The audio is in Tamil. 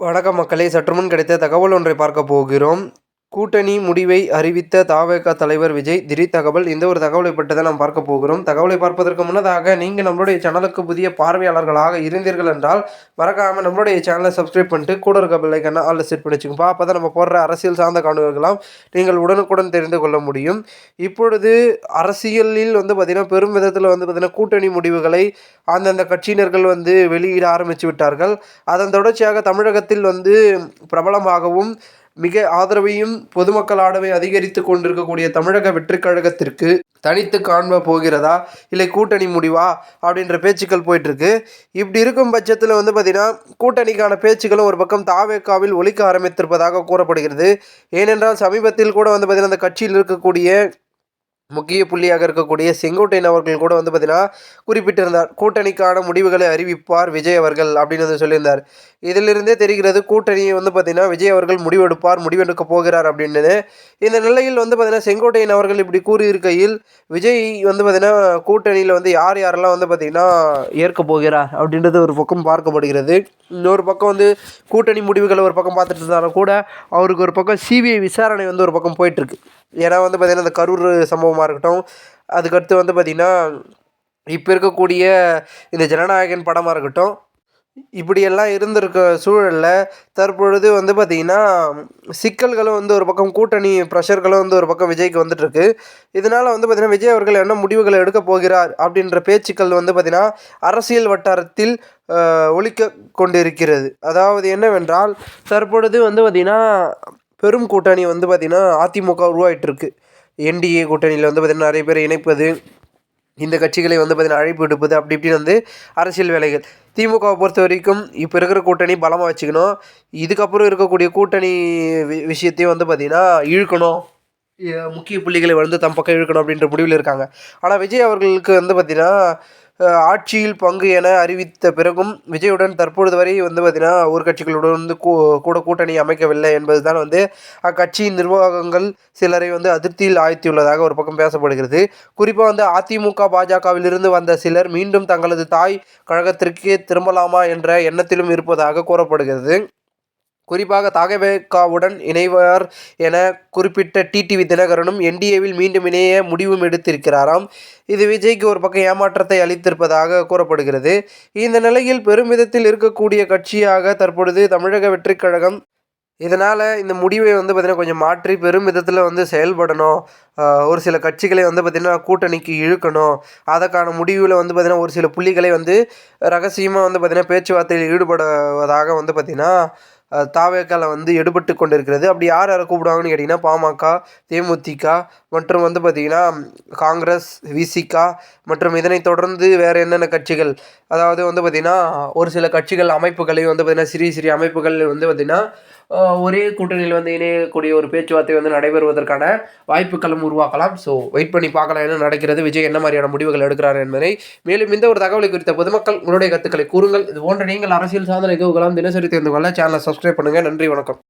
வணக்கம் மக்களே சற்றுமுன் கிடைத்த தகவல் ஒன்றை பார்க்க போகிறோம். கூட்டணி முடிவை அறிவித்த தாவேக தலைவர் விஜய் திடீர் தகவல். இந்த ஒரு தகவலை பற்றி தான் நாம் பார்க்க போகிறோம். தகவலை பார்ப்பதற்கு முன்னதாக நீங்கள் நம்மளுடைய சேனலுக்கு புதிய பார்வையாளர்களாக இருந்தீர்கள் என்றால் மறக்காமல் நம்மளுடைய சேனலை சப்ஸ்கிரைப் பண்ணிட்டு கூட இருக்க பிள்ளைக்கான ஆளில் செட் பண்ணி வச்சுக்கோப்பா அப்போ தான் நம்ம போடுற அரசியல் சார்ந்த காணொலிகளாம் நீங்கள் உடனுக்குடன் தெரிந்து கொள்ள முடியும். இப்பொழுது அரசியலில் வந்து பார்த்திங்கன்னா பெரும் விதத்தில் வந்து பார்த்திங்கன்னா கூட்டணி முடிவுகளை அந்தந்த கட்சியினர்கள் வந்து வெளியிட ஆரம்பித்து விட்டார்கள். அதன் தொடர்ச்சியாக தமிழகத்தில் வந்து பிரபலமாகவும் மிக ஆதரவையும் பொதுமக்கள் ஆடவை அதிகரித்து கொண்டிருக்கக்கூடிய தமிழக வெற்றிக்கழகத்திற்கு தனித்து காண்ப போகிறதா? இல்லை கூட்டணி முடிவா? அப்படின்ற பேச்சுக்கள் போயிட்டுருக்கு. இப்படி இருக்கும் பட்சத்தில் வந்து பார்த்திங்கன்னா கூட்டணிக்கான பேச்சுக்களும் ஒரு பக்கம் தாவேக்காவில் ஒழிக்க ஆரம்பித்திருப்பதாக கூறப்படுகிறது. ஏனென்றால் சமீபத்தில் கூட வந்து பார்த்திங்கன்னா அந்த கட்சியில் இருக்கக்கூடிய முக்கிய புள்ளியாக இருக்கக்கூடிய செங்கோட்டையன் அவர்கள் கூட வந்து பார்த்தீங்கன்னா குறிப்பிட்டிருந்தார். கூட்டணிக்கான முடிவுகளை அறிவிப்பார் விஜய் அவர்கள் அப்படின்னு வந்து சொல்லியிருந்தார். இதிலிருந்தே தெரிகிறது கூட்டணியை வந்து பார்த்திங்கன்னா விஜய் அவர்கள் முடிவெடுப்பார் முடிவெடுக்க போகிறார் அப்படின்னு. இந்த நிலையில் வந்து பார்த்திங்கன்னா செங்கோட்டையன் அவர்கள் இப்படி கூறியிருக்கையில் விஜய் வந்து பார்த்திங்கன்னா கூட்டணியில் வந்து யார் யாரெல்லாம் வந்து பார்த்திங்கன்னா ஏற்க போகிறார் அப்படின்றது ஒரு பக்கம் பார்க்கப்படுகிறது. இன்னொரு பக்கம் வந்து கூட்டணி முடிவுகளை ஒரு பக்கம் பார்த்துட்டு இருந்தாலும் கூட அவருக்கு ஒரு பக்கம் சிபிஐ விசாரணை வந்து ஒரு பக்கம் போயிட்டுருக்கு ஏன்னா வந்து பார்த்திங்கன்னா இந்த கரூர் சம்பவமாக இருக்கட்டும் அதுக்கடுத்து வந்து பார்த்திங்கன்னா இப்போ இருக்கக்கூடிய இந்த ஜனநாயகன் படமாக இருக்கட்டும் இப்படியெல்லாம் இருந்திருக்க சூழலில் தற்பொழுது வந்து பார்த்திங்கன்னா சிக்கல்களும் வந்து ஒரு பக்கம் கூட்டணி ப்ரெஷர்களும் வந்து ஒரு பக்கம் விஜய்க்கு வந்துட்டுருக்கு. இதனால் வந்து பார்த்திங்கன்னா விஜய் அவர்கள் என்ன முடிவுகளை எடுக்க போகிறார் அப்படின்ற பேச்சுக்கள் வந்து பார்த்திங்கன்னா அரசியல் வட்டாரத்தில் ஒழிக்க கொண்டிருக்கிறது. அதாவது என்னவென்றால் தற்பொழுது வந்து பார்த்திங்கன்னா பெரும் கூட்டணி வந்து பார்த்திங்கன்னா அதிமுக உருவாகிட்டு இருக்கு என்டிஏ கூட்டணியில் வந்து பார்த்திங்கன்னா நிறைய பேர் இணைப்பது இந்த கட்சிகளை வந்து பார்த்திங்கன்னா அழைப்பு விடுப்பது அப்படி இப்படின்னு வந்து அரசியல் வேலைகள். திமுகவை பொறுத்த வரைக்கும் இப்போ இருக்கிற கூட்டணி பலமாக வச்சுக்கணும். இதுக்கப்புறம் இருக்கக்கூடிய கூட்டணி வி விஷயத்தையும் வந்து பார்த்திங்கன்னா இழுக்கணும். முக்கிய புள்ளிகளை வந்து தம் பக்கம் இழுக்கணும் அப்படின்ற முடிவில் இருக்காங்க. ஆனால் விஜய் அவர்களுக்கு வந்து பார்த்திங்கன்னா ஆட்சியில் பங்கு என அறிவித்த பிறகும் விஜயுடன் தற்பொழுது வரை வந்து பார்த்திங்கன்னா ஒரு கட்சிகளுடன் வந்து கூட கூட்டணி அமைக்கவில்லை என்பது தான் வந்து அக்கட்சியின் நிர்வாகங்கள் சிலரை வந்து அதிருப்தியில் ஆழ்த்தியுள்ளதாக ஒரு பக்கம் பேசப்படுகிறது. குறிப்பாக வந்து அதிமுக பாஜகவிலிருந்து வந்த சிலர் மீண்டும் தங்களது தாய் கழகத்திற்கே திரும்பலாமா என்ற எண்ணத்திலும் இருப்பதாக கூறப்படுகிறது. குறிப்பாக தாகவேகாவுடன் இணைவார் என குறிப்பிட்ட டிடிவி தினகரனும் என்டிஏவில் மீண்டும் இணைய முடிவும் எடுத்திருக்கிறாராம். இது விஜய்க்கு ஒரு பக்கம் ஏமாற்றத்தை அளித்திருப்பதாக கூறப்படுகிறது. இந்த நிலையில் பெருமிதத்தில் இருக்கக்கூடிய கட்சியாக தற்பொழுது தமிழக வெற்றிக் கழகம் இதனால் இந்த முடிவை வந்து பார்த்திங்கன்னா கொஞ்சம் மாற்றி பெரும் விதத்தில் வந்து செயல்படணும். ஒரு சில கட்சிகளை வந்து பார்த்திங்கன்னா கூட்டணிக்கு இழுக்கணும். அதற்கான முடிவில் வந்து பார்த்திங்கன்னா ஒரு சில புள்ளிகளை வந்து ரகசியமாக வந்து பார்த்திங்கன்னா பேச்சுவார்த்தையில் ஈடுபடுவதாக வந்து பார்த்திங்கன்னா தாவேக்கால வந்து எடுபட்டு கொண்டிருக்கிறது. அப்படி யார் யாரை கூப்பிடுவாங்கன்னு கேட்டிங்கன்னா பாமக தேமுதிக மற்றும் வந்து பார்த்திங்கன்னா காங்கிரஸ் விசிகா மற்றும் இதனைத் தொடர்ந்து வேறு என்னென்ன கட்சிகள்? அதாவது வந்து பார்த்திங்கன்னா ஒரு சில கட்சிகள் அமைப்புகளையும் வந்து பார்த்திங்கன்னா சிறிய சிறிய அமைப்புகள் வந்து பார்த்திங்கன்னா ஒரே கூட்டணியில் வந்து இணையக்கூடிய ஒரு பேச்சுவார்த்தை வந்து நடைபெறுவதற்கான வாய்ப்புகளும் உருவாக்கலாம். ஸோ வெயிட் பண்ணி பார்க்கலாம் என்ன நடக்கிறது. விஜய் என்ன மாதிரியான முடிவுகள் எடுக்கிறார் என்பதை. மேலும் இந்த ஒரு தகவலை குறித்த பொதுமக்கள் உங்களுடைய கருத்துக்களை கூறுங்கள். இது போன்ற நீங்கள் அரசியல் சார்ந்த நிகழ்வுகளாம் தினசரி தெரிந்து கொள்ள சேனலை சப்ஸ்கிரைப் பண்ணுங்கள் நன்றி வணக்கம்.